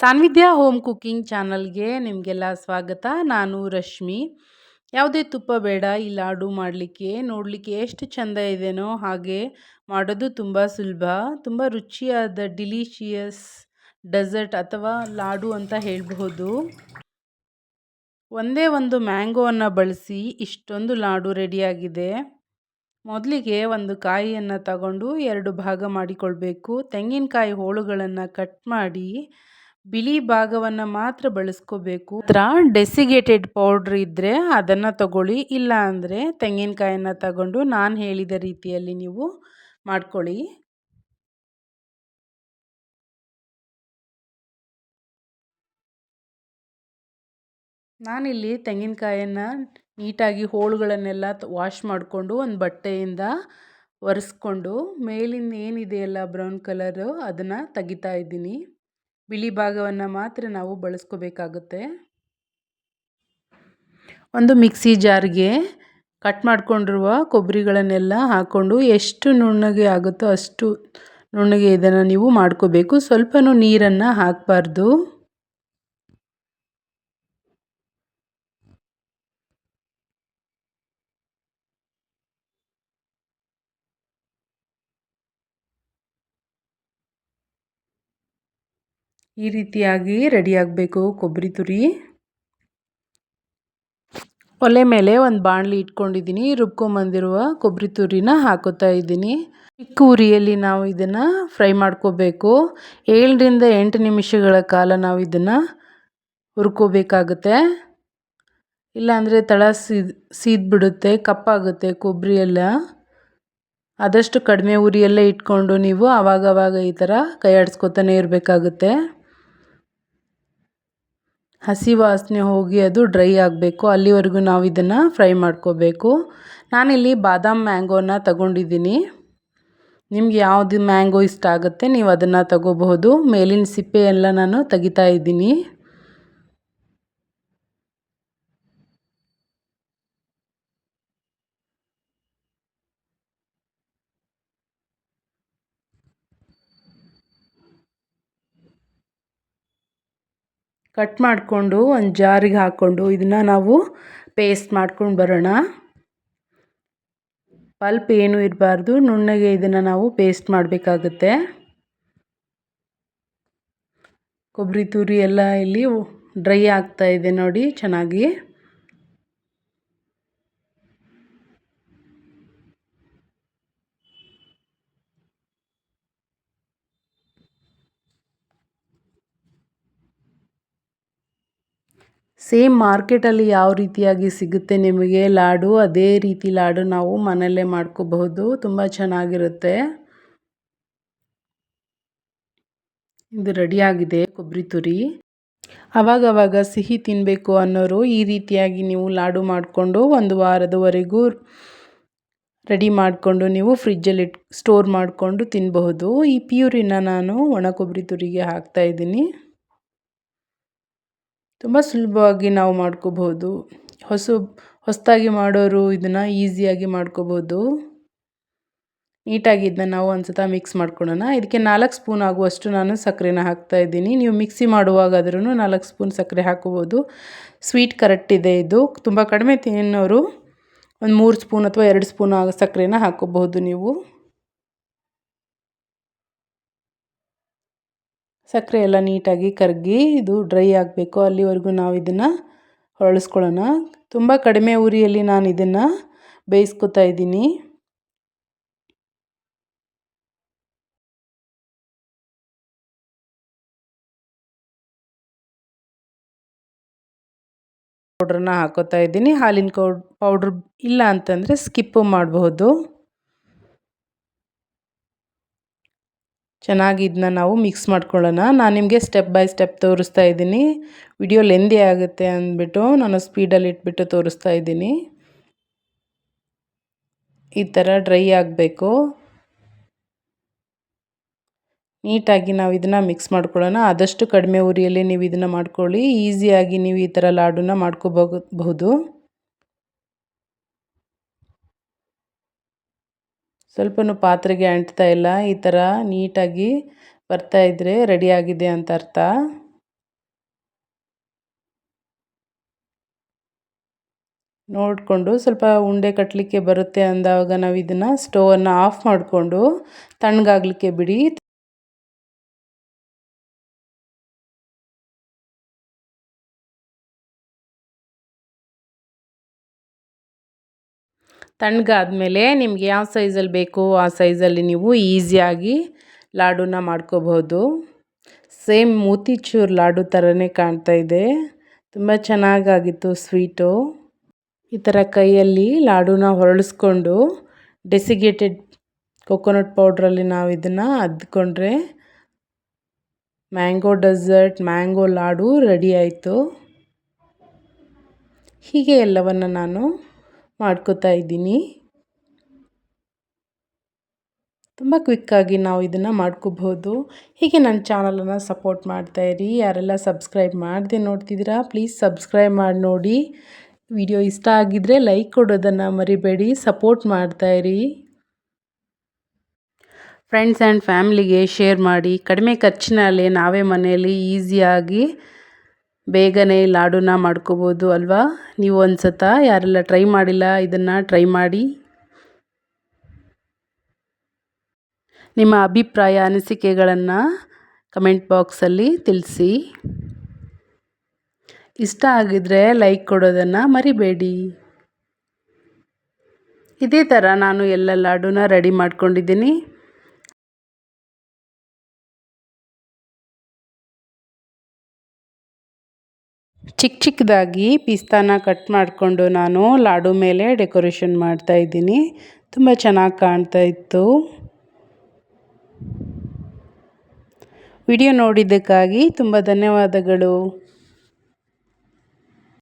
ಸಾನ್ವಿಧ್ಯ home cooking ಚಾನಲ್ಗೆ ನಿಮಗೆಲ್ಲ ಸ್ವಾಗತ. ನಾನು ರಶ್ಮಿ. ಯಾವುದೇ ತುಪ್ಪ ಬೇಡ, ಈ ಲಾಡು ಮಾಡಲಿಕ್ಕೆ, ನೋಡಲಿಕ್ಕೆ ಎಷ್ಟು ಚೆಂದ ಇದೆಯೋ ಹಾಗೆ ಮಾಡೋದು ತುಂಬ ಸುಲಭ. ತುಂಬ ರುಚಿಯಾದ, ಡಿಲಿಷಿಯಸ್ ಡೆಸರ್ಟ್ ಅಥವಾ ಲಾಡು ಅಂತ ಹೇಳಬಹುದು. ಒಂದೇ ಒಂದು ಮ್ಯಾಂಗೋವನ್ನು ಬಳಸಿ ಇಷ್ಟೊಂದು ಲಾಡು ರೆಡಿಯಾಗಿದೆ. ಮೊದಲಿಗೆ ಒಂದು ಕಾಯಿಯನ್ನು ತಗೊಂಡು ಎರಡು ಭಾಗ ಮಾಡಿಕೊಳ್ಬೇಕು. ತೆಂಗಿನಕಾಯಿ ಹೋಳುಗಳನ್ನು ಕಟ್ ಮಾಡಿ ಬಿಳಿ ಭಾಗವನ್ನು ಮಾತ್ರ ಬಳಸ್ಕೋಬೇಕು. ಹತ್ರ ಡೆಸಿಗೇಟೆಡ್ ಪೌಡ್ರ್ ಇದ್ದರೆ ಅದನ್ನು ತಗೊಳ್ಳಿ, ಇಲ್ಲ ಅಂದರೆ ತೆಂಗಿನಕಾಯನ್ನ ತಗೊಂಡು ನಾನು ಹೇಳಿದ ರೀತಿಯಲ್ಲಿ ನೀವು ಮಾಡ್ಕೊಳ್ಳಿ. ನಾನಿಲ್ಲಿ ತೆಂಗಿನಕಾಯನ್ನು ನೀಟಾಗಿ ಹೋಳುಗಳನ್ನೆಲ್ಲ ವಾಶ್ ಮಾಡಿಕೊಂಡು ಒಂದು ಬಟ್ಟೆಯಿಂದ ಒರೆಸ್ಕೊಂಡು ಮೇಲಿಂದ ಏನಿದೆಯಲ್ಲ ಬ್ರೌನ್ ಕಲರು ಅದನ್ನು ತೆಗಿತಾ ಇದ್ದೀನಿ. ಬಿಳಿ ಭಾಗವನ್ನು ಮಾತ್ರ ನಾವು ಬಳಸ್ಕೋಬೇಕಾಗುತ್ತೆ. ಒಂದು ಮಿಕ್ಸಿ ಜಾರ್ಗೆ ಕಟ್ ಮಾಡಿಕೊಂಡಿರುವ ಕೊಬ್ಬರಿಗಳನ್ನೆಲ್ಲ ಹಾಕ್ಕೊಂಡು ಎಷ್ಟು ನುಣ್ಣಗೆ ಆಗುತ್ತೋ ಅಷ್ಟು ನುಣ್ಣಗೆ ಇದನ್ನು ನೀವು ಮಾಡ್ಕೋಬೇಕು. ಸ್ವಲ್ಪನೂ ನೀರನ್ನು ಹಾಕಬಾರ್ದು. ಈ ರೀತಿಯಾಗಿ ರೆಡಿಯಾಗಬೇಕು ಕೊಬ್ಬರಿ ತುರಿ. ಒಲೆ ಮೇಲೆ ಒಂದು ಬಾಣಲಿ ಇಟ್ಕೊಂಡಿದ್ದೀನಿ. ರುಬ್ಕೊಂಬಂದಿರುವ ಕೊಬ್ಬರಿ ತುರಿನ ಹಾಕೋತಾ ಇದ್ದೀನಿ. ಚಿಕ್ಕ ಉರಿಯಲ್ಲಿ ನಾವು ಇದನ್ನು ಫ್ರೈ ಮಾಡ್ಕೋಬೇಕು. ಏಳರಿಂದ ಎಂಟು ನಿಮಿಷಗಳ ಕಾಲ ನಾವು ಇದನ್ನು ಹುರ್ಕೋಬೇಕಾಗುತ್ತೆ. ಇಲ್ಲಾಂದರೆ ತಳ ಸೀದ್, ಸೀದ್ಬಿಡುತ್ತೆ, ಕಪ್ಪಾಗುತ್ತೆ ಕೊಬ್ಬರಿ ಎಲ್ಲ ಆದಷ್ಟು ಕಡಿಮೆ ಉರಿಯಲ್ಲೇ ಇಟ್ಕೊಂಡು ನೀವು ಆವಾಗವಾಗ ಈ ಥರ ಕೈ ಆಡಿಸ್ಕೊತಾನೆ ಇರಬೇಕಾಗುತ್ತೆ. ಹಸಿ ವಾಸನೆ ಹೋಗಿ ಅದು ಡ್ರೈ ಆಗಬೇಕು. ಅಲ್ಲಿವರೆಗೂ ನಾವು ಇದನ್ನು ಫ್ರೈ ಮಾಡ್ಕೋಬೇಕು. ನಾನಿಲ್ಲಿ ಬಾದಾಮ್ ಮ್ಯಾಂಗೋನ ತಗೊಂಡಿದ್ದೀನಿ. ನಿಮ್ಗೆ ಯಾವುದು ಮ್ಯಾಂಗೋ ಇಷ್ಟ ಆಗುತ್ತೆ ನೀವು ಅದನ್ನು ತಗೋಬಹುದು. ಮೇಲಿನ ಸಿಪ್ಪೆ ಎಲ್ಲ ನಾನು ತೆಗಿತಾ ಇದ್ದೀನಿ. ಕಟ್ ಮಾಡಿಕೊಂಡು ಒಂದು ಜಾರಿಗೆ ಹಾಕ್ಕೊಂಡು ಇದನ್ನು ನಾವು ಪೇಸ್ಟ್ ಮಾಡ್ಕೊಂಡು ಬರೋಣ. ಪಲ್ಪ್ ಏನೂ ಇರಬಾರ್ದು, ನುಣ್ಣಗೆ ಇದನ್ನು ನಾವು ಪೇಸ್ಟ್ ಮಾಡಬೇಕಾಗುತ್ತೆ. ಕೊಬ್ಬರಿ ತುರಿ ಎಲ್ಲ ಇಲ್ಲಿ ಡ್ರೈ ಆಗ್ತಾ ಇದೆ ನೋಡಿ, ಚೆನ್ನಾಗಿ. ಸೇಮ್ ಮಾರ್ಕೆಟಲ್ಲಿ ಯಾವ ರೀತಿಯಾಗಿ ಸಿಗುತ್ತೆ ನಿಮಗೆ ಲಾಡು, ಅದೇ ರೀತಿ ಲಾಡು ನಾವು ಮನೆಯಲ್ಲೇ ಮಾಡ್ಕೋಬಹುದು. ತುಂಬ ಚೆನ್ನಾಗಿರುತ್ತೆ. ಇದು ರೆಡಿಯಾಗಿದೆ ಕೊಬ್ಬರಿ ತುರಿ. ಅವಾಗವಾಗ ಸಿಹಿ ತಿನ್ನಬೇಕು ಅನ್ನೋರು ಈ ರೀತಿಯಾಗಿ ನೀವು ಲಾಡು ಮಾಡಿಕೊಂಡು ಒಂದು ವಾರದವರೆಗೂ ರೆಡಿ ಮಾಡಿಕೊಂಡು ನೀವು ಫ್ರಿಜ್ಜಲ್ಲಿ ಸ್ಟೋರ್ ಮಾಡಿಕೊಂಡು ತಿನ್ನಬಹುದು ಈ ಪ್ಯೂರಿನ ನಾನು ಒಣ ಕೊಬ್ಬರಿ ತುರಿಗೆ ಹಾಕ್ತಾಯಿದ್ದೀನಿ ತುಂಬ ಸುಲಭವಾಗಿ ನಾವು ಮಾಡ್ಕೋಬೋದು ಹೊಸ ಹೊಸದಾಗಿ ಮಾಡೋರು ಇದನ್ನು ಈಸಿಯಾಗಿ ಮಾಡ್ಕೋಬೋದು ನೀಟಾಗಿ ಇದನ್ನ ನಾವು ಒಂದು ಸತ ಮಿಕ್ಸ್ ಮಾಡ್ಕೊಳ್ಳೋಣ ಇದಕ್ಕೆ ನಾಲ್ಕು ಸ್ಪೂನ್ ಆಗುವಷ್ಟು ನಾನು ಸಕ್ಕರೆನ ಹಾಕ್ತಾ ಇದ್ದೀನಿ. ನೀವು ಮಿಕ್ಸಿ ಮಾಡುವಾಗಾದ್ರೂ ನಾಲ್ಕು ಸ್ಪೂನ್ ಸಕ್ಕರೆ ಹಾಕೋಬೋದು ಸ್ವೀಟ್ ಕರೆಕ್ಟ್ ಇದೆ ಇದು. ತುಂಬ ಕಡಿಮೆ ತಿನ್ನೋರು ಒಂದು ಮೂರು ಸ್ಪೂನ್ ಅಥವಾ ಎರಡು ಸ್ಪೂನ್ ಸಕ್ಕರೆನ ಹಾಕೋಬಹುದು ನೀವು. ಸಕ್ಕರೆ ಎಲ್ಲ ನೀಟಾಗಿ ಕರಗಿ ಇದು ಡ್ರೈ ಆಗಬೇಕು. ಅಲ್ಲಿವರೆಗೂ ನಾವು ಇದನ್ನು ಹೊರಳಿಸ್ಕೊಳ್ಳೋಣ. ತುಂಬ ಕಡಿಮೆ ಉರಿಯಲ್ಲಿ ನಾನು ಇದನ್ನು ಬೇಯಿಸ್ಕೊತಾ ಇದ್ದೀನಿ. ಪೌಡ್ರನ್ನ ಹಾಕೋತಾ ಇದ್ದೀನಿ. ಹಾಲಿನ ಕೌಡ್ ಪೌಡ್ರ್ ಇಲ್ಲ ಅಂತಂದರೆ ಸ್ಕಿಪ್ಪು ಮಾಡಬಹುದು. ಚೆನ್ನಾಗಿ ಇದನ್ನ ನಾವು ಮಿಕ್ಸ್ ಮಾಡ್ಕೊಳ್ಳೋಣ. ನಾನು ನಿಮಗೆ ಸ್ಟೆಪ್ ಬೈ ಸ್ಟೆಪ್ ತೋರಿಸ್ತಾ ಇದ್ದೀನಿ. ವಿಡಿಯೋ ಲೆಂದಿ ಆಗುತ್ತೆ ಅಂದ್ಬಿಟ್ಟು ನಾನು ಸ್ಪೀಡಲ್ಲಿ ಇಟ್ಬಿಟ್ಟು ತೋರಿಸ್ತಾ ಇದ್ದೀನಿ. ಈ ಥರ ಡ್ರೈ ಆಗಬೇಕು. ನೀಟಾಗಿ ನಾವು ಇದನ್ನು ಮಿಕ್ಸ್ ಮಾಡ್ಕೊಳ್ಳೋಣ. ಆದಷ್ಟು ಕಡಿಮೆ ಉರಿಯಲ್ಲಿ ನೀವು ಇದನ್ನು ಮಾಡ್ಕೊಳ್ಳಿ. ಈಸಿಯಾಗಿ ನೀವು ಈ ಥರ ಲಾಡನ್ನ ಮಾಡ್ಕೋಬಹುದು. ಸ್ವಲ್ಪವೂ ಪಾತ್ರೆಗೆ ಅಂಟ್ತಾ ಇಲ್ಲ. ಈ ಥರ ನೀಟಾಗಿ ಬರ್ತಾ ಇದ್ದರೆ ರೆಡಿಯಾಗಿದೆ ಅಂತ ಅರ್ಥ. ನೋಡಿಕೊಂಡು ಸ್ವಲ್ಪ ಉಂಡೆ ಕಟ್ಟಲಿಕ್ಕೆ ಬರುತ್ತೆ ಅಂದಾಗ ನಾವು ಇದನ್ನು ಸ್ಟೋವನ್ನು ಆಫ್ ಮಾಡಿಕೊಂಡು ತಣ್ಣಗಾಗಲಿಕ್ಕೆ ಬಿಡಿ. ತಣ್ಣಗಾದ್ಮೇಲೆ ನಿಮ್ಗೆ ಯಾವ ಸೈಜಲ್ಲಿ ಬೇಕೋ ಆ ಸೈಜಲ್ಲಿ ನೀವು ಈಸಿಯಾಗಿ ಲಾಡೂನ ಮಾಡ್ಕೋಬಹುದು. ಸೇಮ್ ಮೂತಿಚೂರ್ ಲಾಡು ಥರನೇ ಕಾಣ್ತಾ ಇದೆ. ತುಂಬ ಚೆನ್ನಾಗಾಗಿತ್ತು ಸ್ವೀಟು. ಈ ಥರ ಕೈಯಲ್ಲಿ ಲಾಡೂನ ಹೊರಳಿಸ್ಕೊಂಡು ಡೆಸಿಗೇಟೆಡ್ ಕೊಕೊನಟ್ ಪೌಡ್ರಲ್ಲಿ ನಾವು ಇದನ್ನು ಅದ್ಕೊಂಡ್ರೆ mango dessert, mango laddoo ready ಆಯಿತು. ಹೀಗೆ ಎಲ್ಲವನ್ನು ನಾನು ಮಾಡ್ಕೋತಾ ಇದ್ದೀನಿ. ತುಂಬ ಕ್ವಿಕ್ಕಾಗಿ ನಾವು ಇದನ್ನು ಮಾಡ್ಕೋಬಹುದು. ಹೀಗೆ ನನ್ನ ಚಾನಲನ್ನು ಸಪೋರ್ಟ್ ಮಾಡ್ತಾಯಿರಿ ಯಾರೆಲ್ಲ ಸಬ್ಸ್ಕ್ರೈಬ್ ಮಾಡದೆ ನೋಡ್ತಿದ್ದೀರಾ ಪ್ಲೀಸ್ ಸಬ್ಸ್ಕ್ರೈಬ್ ಮಾಡಿ ನೋಡಿ. ವಿಡಿಯೋ ಇಷ್ಟ ಆಗಿದ್ದರೆ ಲೈಕ್ ಕೊಡೋದನ್ನು ಮರಿಬೇಡಿ ಸಪೋರ್ಟ್ ಮಾಡ್ತಾಯಿರಿ ಫ್ರೆಂಡ್ಸ್ ಆ್ಯಂಡ್ ಫ್ಯಾಮ್ಲಿಗೆ ಶೇರ್ ಮಾಡಿ. ಕಡಿಮೆ ಖರ್ಚಿನಲ್ಲಿ ನಾವೇ ಮನೆಯಲ್ಲಿ ಈಸಿಯಾಗಿ ಬೇಗನೆ ಲಾಡುನ ಮಾಡ್ಕೋಬೋದು ಅಲ್ವಾ? ನೀವು ಒಂದು ಸತ ಯಾರೆಲ್ಲ ಟ್ರೈ ಮಾಡಿಲ್ಲ, ಇದನ್ನು ಟ್ರೈ ಮಾಡಿ. ನಿಮ್ಮ ಅಭಿಪ್ರಾಯ, ಅನಿಸಿಕೆಗಳನ್ನು ಕಮೆಂಟ್ ಬಾಕ್ಸಲ್ಲಿ ತಿಳಿಸಿ. ಇಷ್ಟ ಆಗಿದರೆ ಲೈಕ್ ಕೊಡೋದನ್ನು ಮರಿಬೇಡಿ. ಇದೇ ಥರ ನಾನು ಎಲ್ಲ ಲಾಡುನ ರೆಡಿ ಮಾಡ್ಕೊಂಡಿದ್ದೀನಿ. ಚಿಕ್ಕ ಚಿಕ್ಕದಾಗಿ ಪಿಸ್ತಾನ ಕಟ್ ಮಾಡಿಕೊಂಡು ನಾನು ಲಾಡು ಮೇಲೆ ಡೆಕೋರೇಷನ್ ಮಾಡ್ತಾ ಇದ್ದೀನಿ. ತುಂಬ ಚೆನ್ನಾಗಿ ಕಾಣ್ತಾ ಇತ್ತು. ವಿಡಿಯೋ ನೋಡಿದ್ದಕ್ಕಾಗಿ ತುಂಬ ಧನ್ಯವಾದಗಳು.